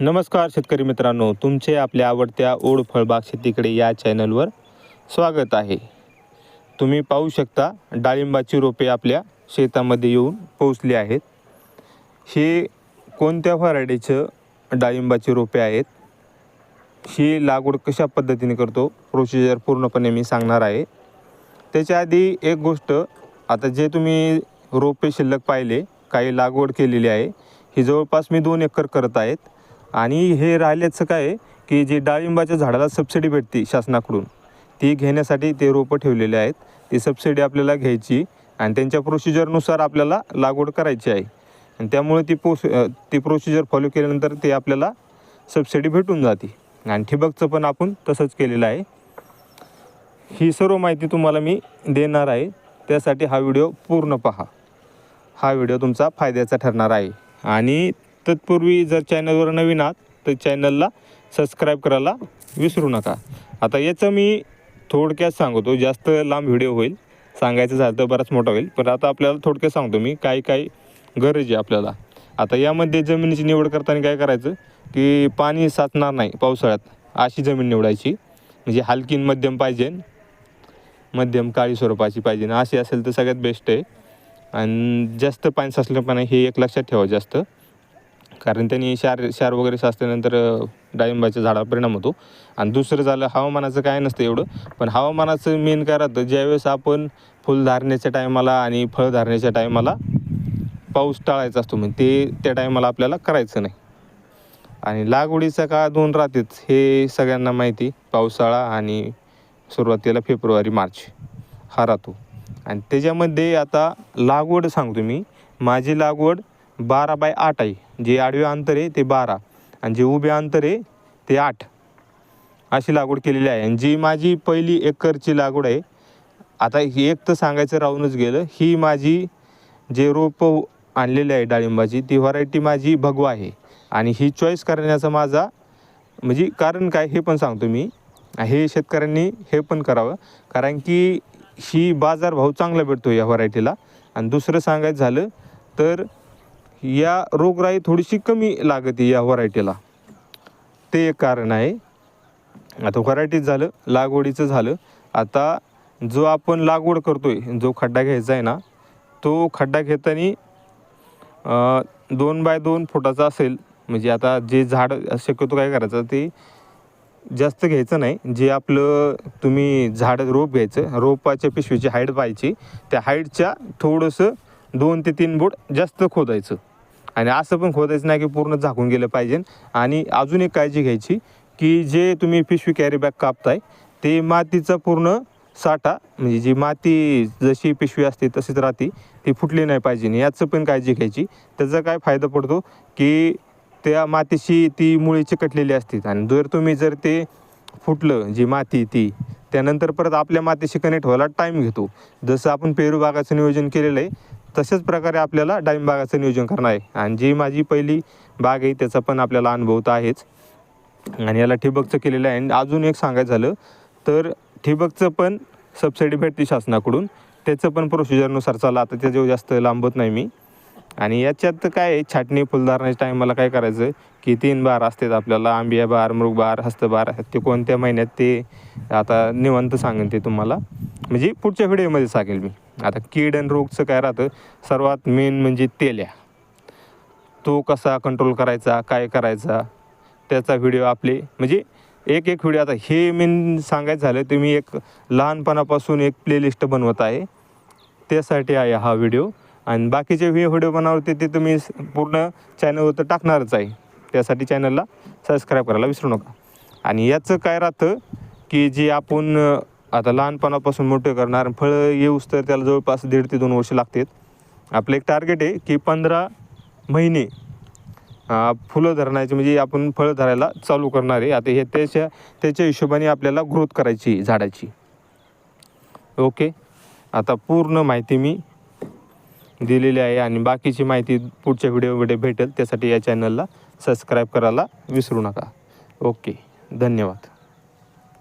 नमस्कार शेतकरी मित्रांनो तुमचे आपल्या आवडत्या ओढ फळबाग शेतीकडे या चॅनलवर स्वागत आहे. तुम्ही पाहू शकता डाळिंबाची रोपे आपल्या शेतामध्ये येऊन पोहोचली आहेत. हे कोणत्या व्हरायटीचं डाळिंबाची रोपे आहेत? ही लागवड कशा पद्धतीने करतो? प्रोसिजर पूर्णपणे मी सांगणार आहे. त्याच्या आधी एक गोष्ट आता जे तुम्ही रोपे शिल्लक पाहिले काही लागवड केलेली आहे. ही जवळपास मी दोन एकर करत आहेत. आणि हे राहिल्याचं काय आहे की जे डाळिंबाच्या झाडाला सबसिडी भेटते शासनाकडून ती घेण्यासाठी ते रोपं ठेवलेले आहेत. ती सबसिडी आपल्याला घ्यायची आणि त्यांच्या प्रोसिजरनुसार आपल्याला लागवड करायची आहे. आणि त्यामुळे ती पोस ती प्रोसिजर फॉलो केल्यानंतर ते आपल्याला सबसिडी भेटून जाते. आणि ठिबकचं पण आपण तसंच केलेलं आहे. ही सर्व माहिती तुम्हाला मी देणार आहे. त्यासाठी हा व्हिडिओ पूर्ण पहा. हा व्हिडिओ तुमचा फायद्याचा ठरणार आहे. आणि तत्पूर्वी जर चॅनलवर नवीन आहात तर चॅनलला सबस्क्राईब करायला विसरू नका. आता याचं मी थोडक्यात सांगतो जास्त लांब व्हिडिओ होईल. सांगायचं झालं तर बराच मोठा होईल. पण आता आपल्याला थोडक्यात सांगतो मी काय काय गरज आहे आपल्याला. आता यामध्ये जमिनीची निवड करताना काय करायचं की पाणी साचणार नाही पावसाळ्यात. अशी जमीन निवडायची. म्हणजे हलकी मध्यम पाहिजे. मध्यम काळी स्वरूपाची पाहिजे. अशी असेल तर सगळ्यात बेस्ट आहे. आणि जास्त पाणी साचल्यापणे हे एक लक्षात ठेवा जास्त. कारण त्यांनी शार शार वगैरे साचल्यानंतर डाळिंबाच्या झाडावर परिणाम होतो. आणि दुसरं झालं हवामानाचं काय नसतं एवढं. पण हवामानाचं मेन काय राहतं ज्यावेळेस आपण फुलधारण्याच्या टायमाला आणि फळ धारण्याच्या टायमाला पाऊस टाळायचा असतो म्हणजे ते त्या टायमाला आपल्याला करायचं नाही. आणि लागवडीचा काळ दोन राहतेच हे सगळ्यांना माहिती. पावसाळा आणि सुरुवातीला फेब्रुवारी मार्च हा राहतो. आणि त्याच्यामध्ये आता लागवड सांगतो मी. माझी लागवड बारा बाय आठ आहे. जे आडवे अंतर आहे ते बारा. आणि जे उभे अंतर आहे ते आठ. अशी लागवड केलेली आहे. आणि जी माझी पहिली एकरची लागवड आहे आता ही एक तर सांगायचं राहूनच गेलं ही माझी जे रोपं आणलेली आहे डाळिंबाची ती व्हरायटी माझी भगवा आहे. आणि ही चॉईस करण्याचा माझा म्हणजे कारण काय हे पण सांगतो मी. हे शेतकऱ्यांनी हे पण करावं. कारण की ही बाजारभाव चांगला भेटतो या व्हरायटीला. आणि दुसरं सांगायचं झालं तर या रोगराई थोडीशी कमी लागते या व्हरायटीला. ते एक कारण आहे. आता व्हरायटीच झालं लागवडीचं झालं. आता जो आपण लागवड करतोय जो खड्डा घ्यायचा आहे ना तो खड्डा घेताना दोन बाय दोन फुटाचा असेल म्हणजे आता जे झाड शक्यतो काय करायचं ते जास्त घ्यायचं नाही. जे आपलं तुम्ही झाड रोप घ्यायचं रोपाच्या पिशवीची हाईट पाहायची त्या हाईटच्या थोडंसं दोन ते तीन बोट जास्त खोदायचं. आणि असं पण खोदायचं नाही की पूर्ण झाकून गेलं पाहिजे. आणि अजून एक काळजी घ्यायची की जे तुम्ही पिशवी कॅरी बॅग कापताय ते मातीचा पूर्ण साठा म्हणजे जी माती जशी पिशवी असते तशीच राहते ती फुटली नाही पाहिजे. याचं पण काळजी घ्यायची. त्याचा काय फायदा पडतो की त्या मातीशी ती मुळे चिकटलेली असतात आणि जर तुम्ही जर ते फुटलं जी माती ती त्यानंतर परत आपल्या मातीशी कनेक्ट व्हायला टाईम घेतो. जसं आपण पेरू बागाचं नियोजन केलेलं आहे तशाच प्रकारे आपल्याला डाळिंब बागाचं नियोजन करणार आहे. आणि जी माझी पहिली बाग आहे त्याचा पण आपल्याला अनुभव तर आहेच. आणि याला ठिबकचं केलेलं आहे. आणि अजून एक सांगायचं झालं तर ठिबकचं पण सबसिडी भेटते शासनाकडून. त्याचं पण प्रोसिजरनुसार चाललं. आता त्याच्यावर जास्त लांबत नाही मी. आणि याच्यात काय आहे? छाटणी फुलदारण्याच्या टायमाला काय करायचं की तीन बार असतात आपल्याला आंबिया बार मृग बार हस्तबार ते कोणत्या महिन्यात ते आता निवंत सांगेन ते तुम्हाला. म्हणजे पुढच्या व्हिडिओमध्ये सांगेल मी. आता कीड आणि रोगचं काय राहतं? सर्वात मेन म्हणजे तेल्या. तो कसा कंट्रोल करायचा काय करायचा? त्याचा व्हिडिओ आपले म्हणजे एक एक व्हिडिओ आता हे मेन सांगायचं झालं तर मी एक लहानपणापासून एक प्लेलिस्ट बनवत आहे. त्यासाठी आहे हा व्हिडिओ आणि बाकीचे व्हि व्हिडिओ बनवते ते तुम्ही पूर्ण चॅनलवर तर टाकणारच आहे. त्यासाठी चॅनलला सबस्क्राईब करायला विसरू नका. आणि याचं काय राहतं की जे आपण आता लहानपणापासून मोठे करणार फळं येऊस तर त्याला जवळपास दीड ते दोन वर्ष लागतात. आपलं एक टार्गेट आहे की पंधरा महिने फुलं धरण्याचे म्हणजे आपण फळं धरायला चालू करणार आहे. आता हे त्याच्या त्याच्या हिशोबाने आपल्याला ग्रोथ करायची झाडाची. ओके? आता पूर्ण माहिती मी दिलेली आहे आणि बाकीची माहिती पुढच्या व्हिडिओमध्ये भेटेल. त्यासाठी या चॅनलला सबस्क्राईब करायला विसरू नका. ओके धन्यवाद.